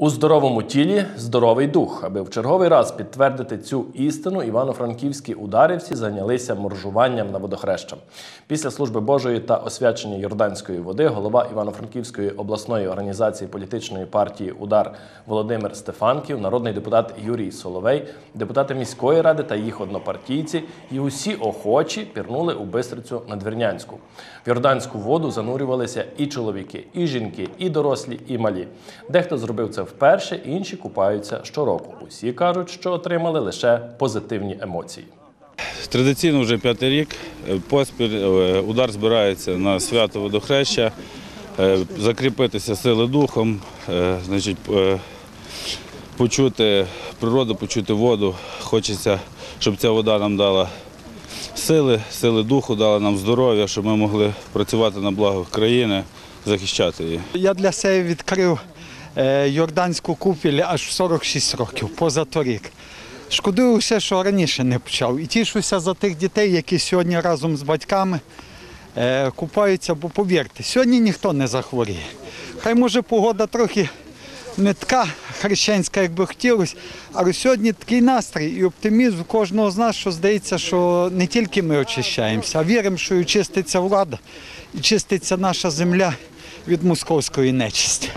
У здоровому тілі здоровий дух. Аби в черговий раз підтвердити цю істину, івано-франківські ударівці зайнялися моржуванням на водохреща. Після служби Божої та освячення Йорданської води голова Івано-Франківської обласної організації політичної партії Удар Володимир Стефанків, народний депутат Юрій Соловей, депутати міської ради та їх однопартійці і усі охочі пірнули у Бистрицю Надвірнянську. В Йорданську воду занурювалися і чоловіки, і жінки, і дорослі, і малі. Дехто зробив це вперше, інші купаються щороку. Усі кажуть, що отримали лише позитивні емоції. Традиційно вже п'ятий рік е, поспіль е, удар збирається на свято водохреща, е, закріпитися сили духом, значить, почути природу, почути воду. Хочеться, щоб ця вода нам дала сили, сили духу, дала нам здоров'я, щоб ми могли працювати на благо країни, захищати її. Я для себе відкрив Йорданську купіль аж в 46 років, позаторік. Шкодую все, що раніше не почав. І тішуся за тих дітей, які сьогодні разом з батьками е, купаються, бо повірте, сьогодні ніхто не захворіє. Хай може погода трохи не така хрещенська, як би хотілося, але сьогодні такий настрій і оптимізм кожного з нас, що здається, що не тільки ми очищаємося, а віримо, що і чиститься влада, і чиститься наша земля від московської нечисті.